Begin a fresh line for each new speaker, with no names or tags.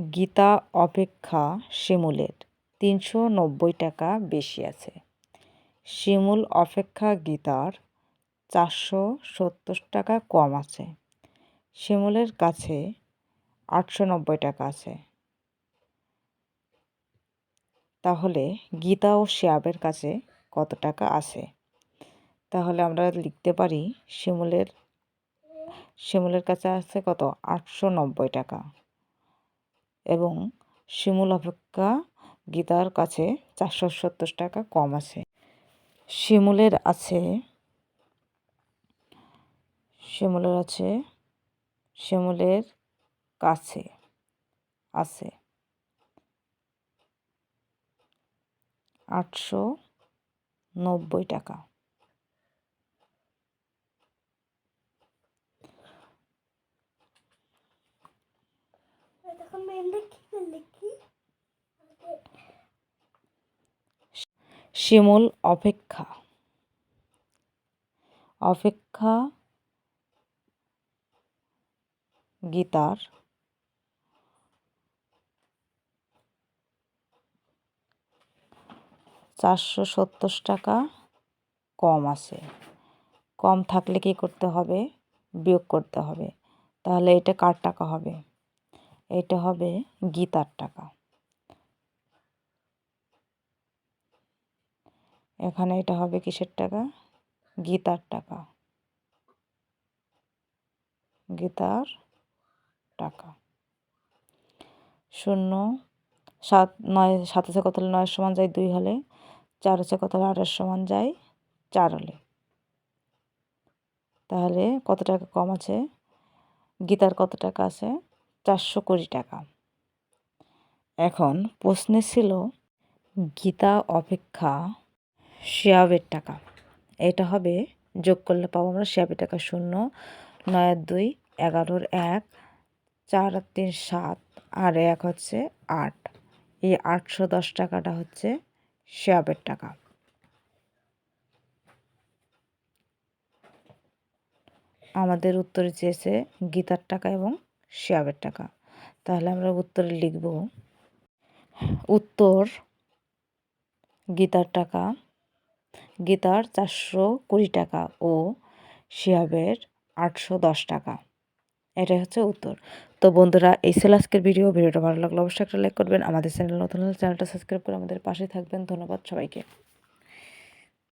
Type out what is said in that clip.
গীতা অপেক্ষা শিমুলের তিনশো নব্বই টাকা বেশি আছে। শিমুল অপেক্ষা গীতার চারশো সত্তর টাকা কম আছে। শিমুলের কাছে আটশো নব্বই টাকা আছে। তাহলে গীতা ও শিয়াবের কাছে কত টাকা আছে? তাহলে আমরা লিখতে পারি শিমুলের শিমুলের কাছে আছে কত? আটশো নব্বই টাকা। এবং শিমুল অপেক্ষা গীতার কাছে চারশো সত্তর টাকা কম আছে। শিমুলের আছে শিমুলের আছে, শিমুলের কাছে আছে আটশো নব্বই টাকা। শিমুল, অপেক্ষা। অপেক্ষা গীতার চারশো সত্তর টাকা কম আছে। কম থাকলে কি করতে হবে? বিয়োগ করতে হবে। তাহলে এটা কার টাকা হবে? এটা হবে গীতার টাকা। এখানে এটা হবে কিসের টাকা? গীতার টাকা। গীতার টাকা। শূন্য, সাত, নয় সাত আছে কত হলে নয়ের সমান যায়? দুই হলে। চার আছে কত হলে আটের সমান যায়? চার হলে। তাহলে কত টাকা কম আছে? গীতার কত টাকা আছে? চারশো কোটি টাকা। এখন প্রশ্নে ছিল গীতা অপেক্ষা শিয়াবের টাকা। এটা হবে যোগ করলে পাবো আমরা শিয়াবের টাকা শূন্য, নয় দুই, এগারোর এক, চার তিন সাত, আর এক হচ্ছে আট। এই আটশো দশ টাকাটা হচ্ছে শিয়াবের টাকা। আমাদের উত্তরে চেয়েছে গীতার টাকা এবং শিয়াবের টাকা। তাহলে আমরা উত্তরে লিখব, উত্তর গীতার টাকা, গীতার চারশো কুড়ি টাকা ও শিয়াবের আটশো দশ টাকা। এটাই হচ্ছে উত্তর। তো বন্ধুরা, এই ছিল আজকের ভিডিও। ভিডিওটা ভালো লাগলে অবশ্যই একটা লাইক করবেন। আমাদের চ্যানেল নতুন চ্যানেলটা সাবস্ক্রাইব করে আমাদের পাশে থাকবেন। ধন্যবাদ সবাইকে।